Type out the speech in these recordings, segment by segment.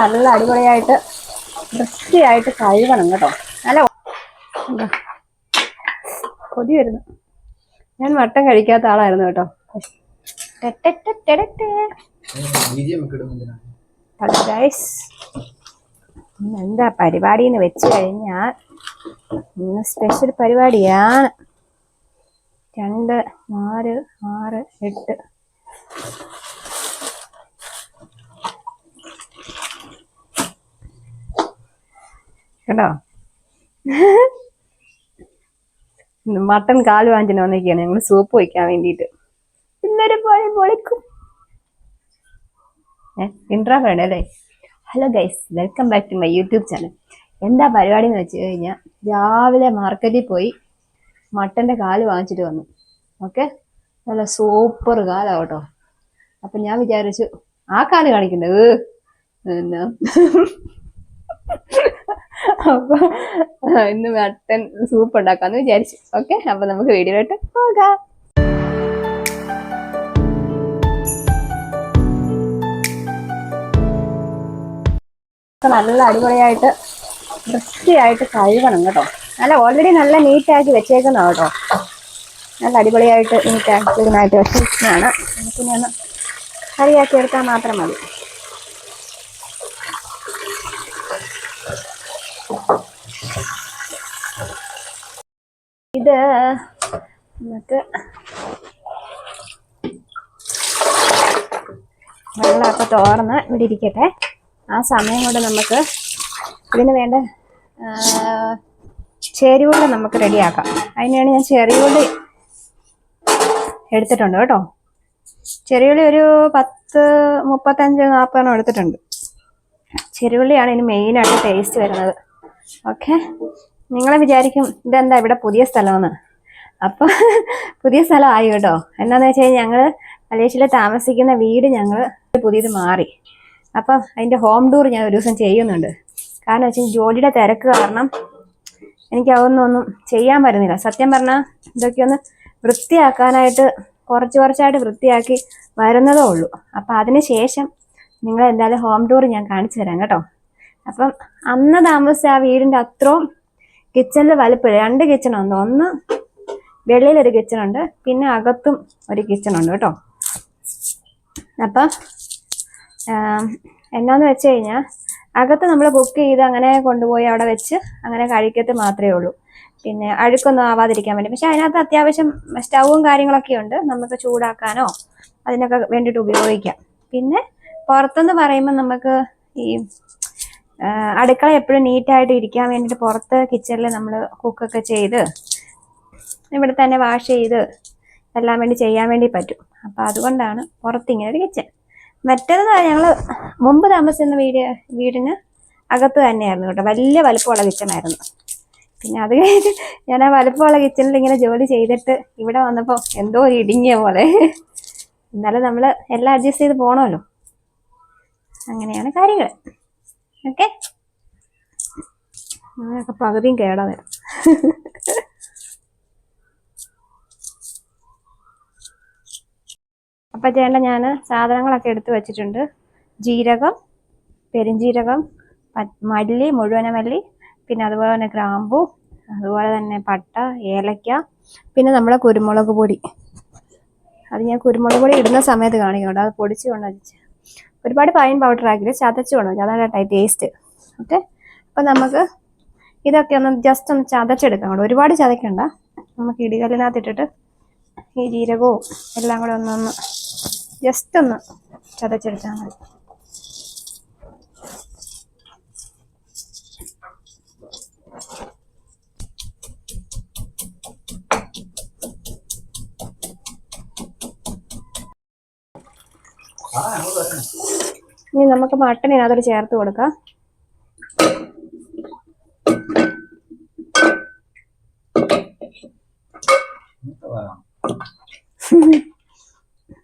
നല്ല അടിപൊളിയായിട്ട് വൃത്തിയായിട്ട് കഴുകണം കേട്ടോ. നല്ല കൊതി വരുന്നു. ഞാൻ വട്ടം കഴിക്കാത്ത ആളായിരുന്നു കേട്ടോ. എന്താ പരിപാടി എന്ന് വെച്ച് കഴിഞ്ഞാൽ ഇന്ന് സ്പെഷ്യൽ പരിപാടിയാണ്. രണ്ട് നാല് ആറ് എട്ട്. കേട്ടോ മട്ടൺ കാൽ വാങ്ങിച്ചിട്ട് വന്നിരിക്കുകയാണ്. ഞങ്ങൾ സൂപ്പ് വയ്ക്കാൻ വേണ്ടിയിട്ട്. ഇന്നൊരു പോലെ പൊളിക്കും. ഇൻട്രാ വേണം അല്ലേ? Hello guys welcome back to my YouTube channel എന്താ പരിപാടി എന്ന് വെച്ച് കഴിഞ്ഞാൽ രാവിലെ മാർക്കറ്റിൽ പോയി മട്ടന്റെ കാൽ വാങ്ങിച്ചിട്ട് വന്നു. ഓക്കെ നല്ല സൂപ്പർ കാലാണ് കേട്ടോ അപ്പം ഞാൻ വിചാരിച്ചു ആ കാൽ കാണിക്കണ്ടത് എന്നാ? അപ്പൊ ഇന്ന് മട്ടൻ സൂപ്പ് ഉണ്ടാക്കാന്ന് വിചാരിച്ചു. ഓക്കെ അപ്പൊ നമുക്ക് വീഡിയോയിട്ട് പോകാം. നല്ല അടിപൊളിയായിട്ട് വൃത്തിയായിട്ട് കഴുകണം കേട്ടോ. നല്ല ഓൾറെഡി നല്ല നീറ്റാക്കി വെച്ചേക്കുന്ന കേട്ടോ. നല്ല അടിപൊളിയായിട്ട് നീറ്റാക്കി ഇതിനായിട്ട് വെച്ചിരിക്കുന്നതാണ് നമുക്കിനി ഒന്ന് കറിയാക്കി എടുത്താൽ മാത്രം മതി. ഇത് നമുക്ക് വെള്ളമൊക്കെ തോർന്ന് ഇവിടെ ഇരിക്കട്ടെ. ആ സമയം കൊണ്ട് നമുക്ക് ഇതിന് വേണ്ട ചേരുവകൾ നമുക്ക് റെഡിയാക്കാം. അതിനാണ് ഞാൻ ചെറിയുള്ളി എടുത്തിട്ടുണ്ട് കേട്ടോ. ചെറിയുള്ളി ഒരു പത്ത് മുപ്പത്തഞ്ച് നാൽപ്പതെണ്ണം എടുത്തിട്ടുണ്ട്. ചെറിയുള്ളിയാണ് ഇതിന് മെയിനായിട്ട് ടേസ്റ്റ് വരുന്നത്. ഓക്കെ നിങ്ങളെ വിചാരിക്കും ഇതെന്താ ഇവിടെ പുതിയ സ്ഥലമാണ് അപ്പൊ പുതിയ സ്ഥലമായി കേട്ടോ. എന്താന്ന് വെച്ച് കഴിഞ്ഞാൽ ഞങ്ങൾ മലേഷ്യയിൽ താമസിക്കുന്ന വീട് ഞങ്ങൾ പുതിയത് മാറി. അപ്പം അതിന്റെ ഹോം ടൂർ ഞാൻ ഒരു ദിവസം ചെയ്യുന്നുണ്ട്. കാരണം വെച്ചാൽ ജോലിയുടെ തിരക്ക് കാരണം എനിക്ക് അതൊന്നും ഒന്നും ചെയ്യാൻ പറ്റുന്നില്ല. സത്യം പറഞ്ഞാൽ ഇതൊക്കെ ഒന്ന് വൃത്തിയാക്കാനായിട്ട് കുറച്ച് കുറച്ചായിട്ട് വൃത്തിയാക്കി വരുന്നതേ ഉള്ളൂ. അപ്പം അതിന് ശേഷം നിങ്ങൾ എന്തായാലും ഹോം ടൂർ ഞാൻ കാണിച്ചു തരാം കേട്ടോ. അപ്പം അന്ന് താമസിച്ച ആ വീടിന്റെ അത്രയും കിച്ചണിൽ വലിപ്പം രണ്ട് കിച്ചൺ ഉണ്ട്. ഒന്ന് വെളിയിൽ ഒരു കിച്ചൺ ഉണ്ട്. പിന്നെ അകത്തും ഒരു കിച്ചൺ ഉണ്ട് കേട്ടോ. അപ്പം എന്നാന്ന് വെച്ച് കഴിഞ്ഞാൽ അകത്ത് നമ്മൾ കുക്ക് ചെയ്ത് അങ്ങനെ കൊണ്ടുപോയി അവിടെ വെച്ച് അങ്ങനെ കഴിക്കത്ത് മാത്രമേ ഉള്ളൂ. പിന്നെ അഴുക്കൊന്നും ആവാതിരിക്കാൻ വേണ്ടി. പക്ഷെ അതിനകത്ത് അത്യാവശ്യം സ്റ്റൗവും കാര്യങ്ങളൊക്കെ ഉണ്ട്. നമുക്ക് ചൂടാക്കാനോ അതിനൊക്കെ വേണ്ടിയിട്ട് ഉപയോഗിക്കാം. പിന്നെ പുറത്തെന്ന് പറയുമ്പോൾ നമുക്ക് ഈ അടുക്കള എപ്പോഴും നീറ്റായിട്ട് ഇരിക്കാൻ വേണ്ടിയിട്ട് പുറത്ത് കിച്ചണിൽ നമ്മൾ കുക്കൊക്കെ ചെയ്ത് ഇവിടെ തന്നെ വാഷ് ചെയ്ത് എല്ലാം വേണ്ടി ചെയ്യാൻ വേണ്ടി പറ്റും. അപ്പം അതുകൊണ്ടാണ് പുറത്ത് ഇങ്ങനെ ഒരു കിച്ചൺ മറ്റേത് ഞങ്ങൾ മുമ്പ് താമസിക്കുന്ന വീട് വീടിന് അകത്ത് തന്നെയായിരുന്നു കേട്ടോ. വലിയ വലുപ്പമുള്ള കിച്ചണായിരുന്നു പിന്നെ അത് കഴിഞ്ഞ് ഞാൻ ആ വലുപ്പമുള്ള കിച്ചണിൽ ഇങ്ങനെ ജോലി ചെയ്തിട്ട് ഇവിടെ വന്നപ്പോൾ എന്തോ ഒരു ഇടുങ്ങിയ പോലെ. എന്നാലും നമ്മൾ എല്ലാം അഡ്ജസ്റ്റ് ചെയ്ത് പോകണമല്ലോ അങ്ങനെയാണ് കാര്യങ്ങൾ ഓക്കെ. അങ്ങനെയൊക്കെ പകുതിയും കേടാ വരും. അപ്പം ചേട്ടൻ ഞാൻ സാധനങ്ങളൊക്കെ എടുത്തു വെച്ചിട്ടുണ്ട്. ജീരകം പെരിഞ്ജീരകം മല്ലി മുഴുവന മല്ലി പിന്നെ അതുപോലെ തന്നെ ഗ്രാമ്പു അതുപോലെ തന്നെ പട്ട ഏലക്ക പിന്നെ നമ്മുടെ കുരുമുളക് പൊടി. അത് ഞാൻ കുരുമുളക് പൊടി ഇടുന്ന സമയത്ത് കാണിക്കുന്നുണ്ട് അത് പൊടിച്ച് കൊണ്ടുവച്ച്. ഒരുപാട് പൈൻ പൗഡർ ആക്കിയിട്ട് ചതച്ച് വേണം. അതാണ് ടേസ്റ്റ് ഓക്കെ അപ്പം നമുക്ക് ഇതൊക്കെ ഒന്ന് ജസ്റ്റ് ഒന്ന് ചതച്ചെടുക്കാം കൂടെ ഒരുപാട് ചതക്കണ്ട. നമുക്ക് ഇടികല്ലിനകത്ത് ഇട്ടിട്ട് ഈ ജീരകവും എല്ലാം കൂടെ ഒന്നൊന്ന് ജസ്റ്റ് ഒന്ന് ചതച്ചെടുത്താൽ മതി. ഇനി നമുക്ക് മട്ടൻ ഇതിനകത്തോട് ചേർത്ത് കൊടുക്കാം.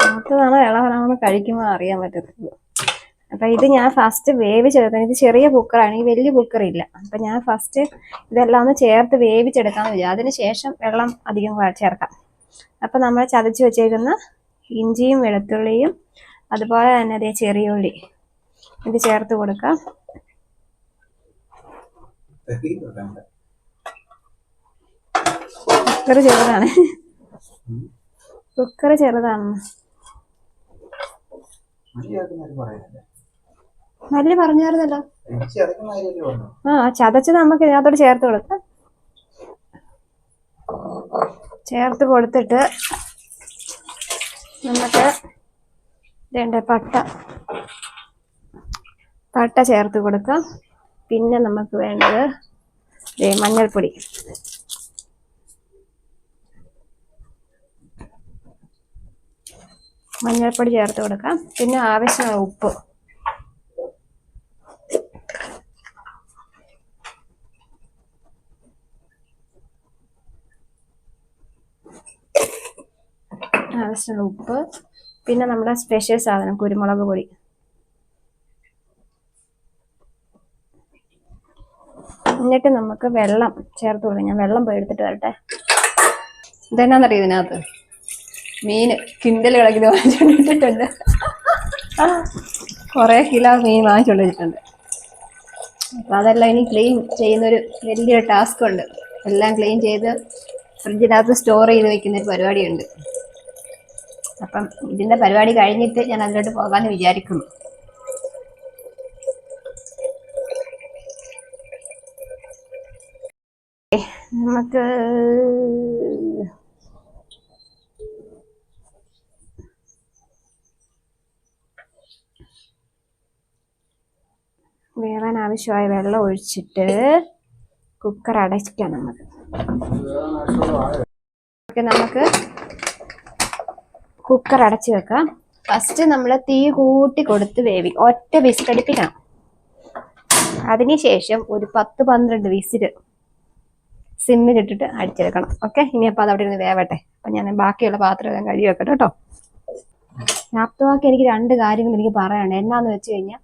മൂത്തതാണോ ഇളവനാണോ കഴിക്കുമ്പോൾ അറിയാൻ പറ്റത്തുള്ളൂ അപ്പൊ ഇത് ഞാൻ ഫസ്റ്റ് വേവിച്ചെടുത്തത് ഇത് ചെറിയ കുക്കറാണ് ഈ വലിയ കുക്കർ ഇല്ല. അപ്പൊ ഞാൻ ഫസ്റ്റ് ഇതെല്ലാം ഒന്ന് ചേർത്ത് വേവിച്ചെടുക്കാന്ന് വിചാരിച്ചു അതിന് ശേഷം വെള്ളം അധികം ചേർക്കാം. അപ്പൊ നമ്മൾ ചതച്ച് വെച്ചേക്കുന്ന ഇഞ്ചിയും വെളുത്തുള്ളിയും അതുപോലെ തന്നെ അതേ ചെറിയ ഉള്ളി ഇത് ചേർത്ത് കൊടുക്കാം. കുക്കർ ചെറുതാണ്. കുക്കർ ചെറുതാണ്. മല്ലി പറഞ്ഞായിരുന്നല്ലോ. ആ ചതച്ചത് നമുക്ക് ഇതിനകത്തോട് ചേർത്ത് കൊടുക്കാം. ചേർത്ത് കൊടുത്തിട്ട് നമുക്ക് വേണ്ട പട്ട പട്ട ചേർത്ത് കൊടുക്കാം. പിന്നെ നമുക്ക് വേണ്ടത് മഞ്ഞൾപ്പൊടി. മഞ്ഞൾപ്പൊടി ചേർത്ത് കൊടുക്കാം. പിന്നെ ആവശ്യമായ ഉപ്പ്. ആവശ്യമുള്ള ഉപ്പ്. പിന്നെ നമ്മുടെ സ്പെഷ്യൽ സാധനം കുരുമുളക് പൊടി. എന്നിട്ട് നമുക്ക് വെള്ളം ചേർത്ത് കൊടുക്കാം. ഞാൻ വെള്ളം പോയി എടുത്തിട്ട് വരട്ടെ. ഇതെന്നാന്നറിയോ ഇതിനകത്ത്? മീൻ കിണ്ടൽ കിടക്കി വാങ്ങിച്ചുകൊണ്ടിട്ടുണ്ട് കുറേ കിലോ മീൻ വാങ്ങിച്ചുകൊണ്ടിട്ടുണ്ട് അപ്പം അതെല്ലാം ഇനി ക്ലീൻ ചെയ്യുന്നൊരു വലിയൊരു ടാസ്ക് ഉണ്ട്. എല്ലാം ക്ലീൻ ചെയ്ത് ഫ്രിഡ്ജിനകത്ത് സ്റ്റോർ ചെയ്ത് വെക്കുന്ന ഒരു പരിപാടിയുണ്ട്. അപ്പം ഇതിന്റെ പരിപാടി കഴിഞ്ഞിട്ട് ഞാൻ അതിലോട്ട് പോകാമെന്ന് വിചാരിക്കുന്നു. നമുക്ക് വേവാൻ ആവശ്യമായ വെള്ളം ഒഴിച്ചിട്ട് കുക്കർ അടയ്ക്കാം നമുക്ക് നമുക്ക് കുക്കർ അടച്ചു വെക്കാം. ഫസ്റ്റ് നമ്മൾ തീ കൂട്ടി കൊടുത്ത് വേവി. ഒറ്റ വിസിലടിപ്പിക്കണം. അതിനുശേഷം ഒരു പത്ത് പന്ത്രണ്ട് വിസിൽ സിമ്മിലിട്ടിട്ട് അടിച്ചെടുക്കണം. ഓക്കെ? ഇനി അപ്പോൾ അത് അവിടെ ഇരുന്ന് വേവട്ടെ. അപ്പം ഞാൻ ബാക്കിയുള്ള പാത്രം എല്ലാം കഴുകി വെക്കട്ടെ കേട്ടോ. ലാപ്ടോപ്പ് എനിക്ക് രണ്ട് കാര്യങ്ങൾ എനിക്ക് പറയാനുണ്ട്. എന്നാന്ന് വെച്ച് കഴിഞ്ഞാൽ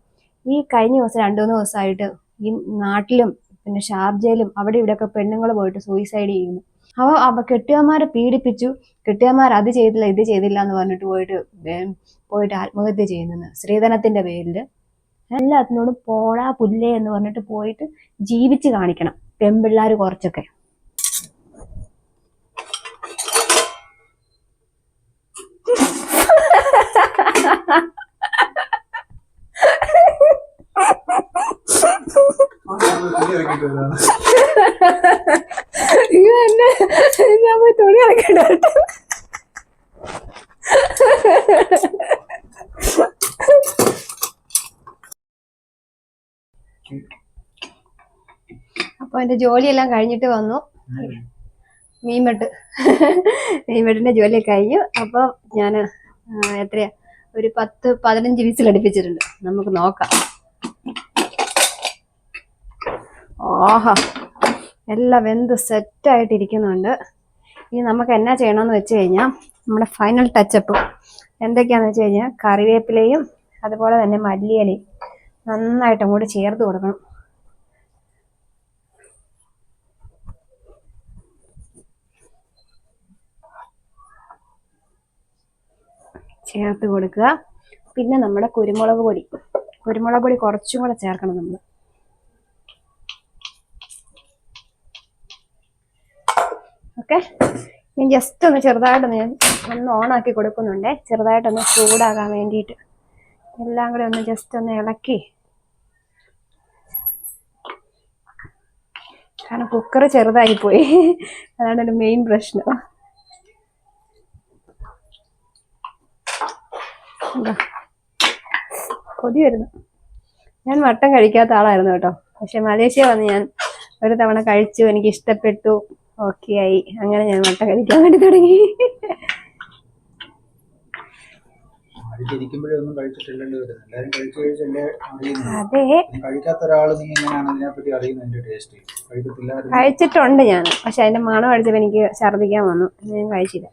ഈ കഴിഞ്ഞ ദിവസം രണ്ടു മൂന്ന് ദിവസമായിട്ട് ഈ നാട്ടിലും പിന്നെ ഷാർജയിലും അവിടെ ഇവിടെയൊക്കെ പെണ്ണുങ്ങൾ പോയിട്ട് സൂയിസൈഡ് ചെയ്യുന്നു. അവ അവ കെട്ടിയന്മാരെ പീഡിപ്പിച്ചു. കെട്ടിയന്മാർ അത് ചെയ്തില്ല ഇത് ചെയ്തില്ല എന്ന് പറഞ്ഞിട്ട് പോയിട്ട് പോയിട്ട് ആത്മഹത്യ ചെയ്യുന്നു സ്ത്രീധനത്തിന്റെ പേരിൽ എല്ലാത്തിനോടും പോടാ പുല്ലേ എന്ന് പറഞ്ഞിട്ട് പോയിട്ട് ജീവിച്ച് കാണിക്കണം. പെൺപിള്ളേർ കുറച്ചൊക്കെ. അയ്യോ ഞാൻ പോയി തുണി അലക്കണ്ട അപ്പൊ എന്റെ ജോലിയെല്ലാം കഴിഞ്ഞിട്ട് വന്നു. മീൻവെട്ട്. മീൻവെട്ടിന്റെ ജോലിയൊക്കെ കഴിഞ്ഞു. അപ്പൊ ഞാൻ എത്രയാ? ഒരു പത്ത് പതിനഞ്ച് വിസിൽ അടുപ്പിച്ചിട്ടുണ്ട് നമുക്ക് നോക്കാം. ഓഹോ. എല്ലാം വെന്ത് സെറ്റായിട്ടിരിക്കുന്നുണ്ട് ഇനി നമുക്ക് എന്നാ ചെയ്യണമെന്ന് വെച്ച് കഴിഞ്ഞാൽ നമ്മുടെ ഫൈനൽ ടച്ചപ്പ് എന്തൊക്കെയാണെന്ന് വെച്ച് കഴിഞ്ഞാൽ കറിവേപ്പിലയും അതുപോലെ തന്നെ മല്ലിയിലയും നന്നായിട്ടും കൂടി ചേർത്ത് കൊടുക്കണം. ചേർത്ത് കൊടുക്കുക. പിന്നെ നമ്മുടെ കുരുമുളക് പൊടി. കുരുമുളക് പൊടി കുറച്ചും കൂടെ ചേർക്കണം നമ്മൾ ഓക്കെ? ഞാൻ ജസ്റ്റ് ഒന്ന് ചെറുതായിട്ടൊന്ന് ഞാൻ ഒന്ന് ഓണാക്കി കൊടുക്കുന്നുണ്ടേ. ചെറുതായിട്ടൊന്ന് ചൂടാകാൻ വേണ്ടിയിട്ട്. എല്ലാം കൂടെ ഒന്ന് ജസ്റ്റ് ഒന്ന് ഇളക്കി. കാരണം കുക്കർ ചെറുതായി പോയി. അതാണ് ഒരു മെയിൻ പ്രശ്നം. കൊതി വരുന്നു. ഞാൻ മട്ടൻ കഴിക്കാത്ത ആളായിരുന്നു കേട്ടോ. പക്ഷെ മലേഷ്യ വന്ന് ഞാൻ ഒരു തവണ കഴിച്ചു എനിക്ക് ഇഷ്ടപ്പെട്ടു ഓക്കെ ആയി. അങ്ങനെ ഞാൻ മട്ട കഴിക്കാൻ വേണ്ടി തുടങ്ങി. കഴിച്ചിട്ടുണ്ട് ഞാൻ. പക്ഷെ അതിന്റെ മണം അടിച്ചപ്പോ എനിക്ക് ഛർദിക്കാൻ വന്നു. ഞാൻ കഴിച്ചില്ല.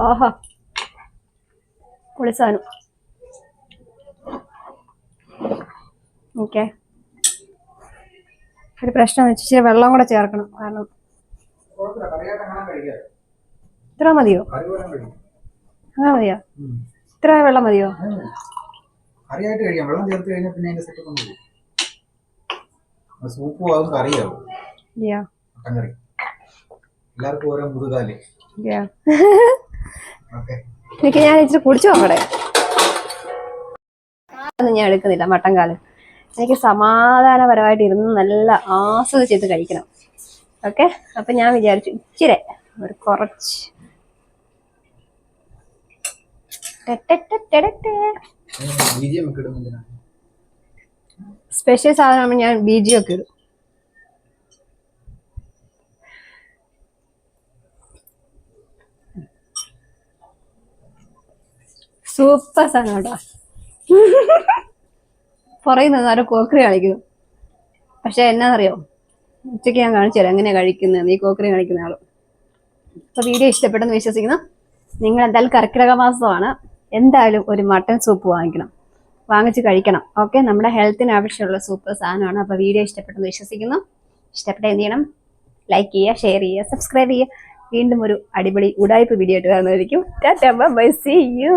ഓഹോ. പൊളിസാനും ഓക്കെ. ഒരു പ്രശ്നം എന്ന് വെച്ചാൽ വെള്ളം കൂടെ ചേർക്കണം. കാരണം ഇത്ര മതിയോ? അങ്ങനെ മതിയോ? ഇത്ര വെള്ളം മതിയോ. കറിയായിട്ട് കഴിക്കാം. വെള്ളം ചേർത്ത് കഴിഞ്ഞാൽ പിന്നെ അതിന്റെ സെറ്റ് ഒന്ന് പോകും. സൂപ്പും ആകും കറിയാവും. യാ മട്ടൻ കറി. എല്ലാവർക്കും ഓരോ മുതുകാൽ. എനിക്ക് ഞാൻ ഇച്ചിരി കുടിച്ചു നോക്കട്ടെ. ഒന്നും ഞാൻ എടുക്കുന്നില്ല. മട്ടൻ കാൽ. എനിക്ക് സമാധാനപരമായിട്ട് ഇരുന്ന് നല്ല ആസ്വദിച്ചിട്ട് കഴിക്കണം. ഓക്കെ? അപ്പൊ ഞാൻ വിചാരിച്ചു ഇച്ചിരി ഒരു കുറച്ച്. സ്പെഷ്യൽ സാധനമാകുമ്പോൾ ഞാൻ ബീജി ഒക്കെ ഇടും. സൂപ്പർ സാധനം കേട്ടോ. പുറകിൽ നിന്ന് ആരോ കോക്കറി കാണിക്കുന്നു. പക്ഷെ എന്നാന്നറിയോ? ഉച്ചയ്ക്ക് ഞാൻ കാണിച്ചു തരാം. എങ്ങനെയാ കഴിക്കുന്നത്? ഈ കോക്കറി കാണിക്കുന്ന ആളും. അപ്പൊ വീഡിയോ ഇഷ്ടപ്പെട്ടെന്ന് വിശ്വസിക്കുന്നു. നിങ്ങൾ എന്തായാലും കർക്കിടക മാസമാണ് എന്തായാലും ഒരു മട്ടൻ സൂപ്പ് വാങ്ങിക്കണം. വാങ്ങിച്ച് കഴിക്കണം. ഓക്കെ? നമ്മുടെ ഹെൽത്തിന് ആവശ്യമുള്ള സൂപ്പർ സാധനമാണ്. അപ്പോൾ വീഡിയോ ഇഷ്ടപ്പെട്ടെന്ന് വിശ്വസിക്കുന്നു. ഇഷ്ടപ്പെട്ട എന്ത് ചെയ്യണം? ലൈക്ക് ചെയ്യുക ഷെയർ ചെയ്യുക സബ്സ്ക്രൈബ് ചെയ്യുക. വീണ്ടും ഒരു അടിപൊളി ഉടായ്പ വീഡിയോ ആയിട്ട് കാണുന്നതായിരിക്കും ബൈ യു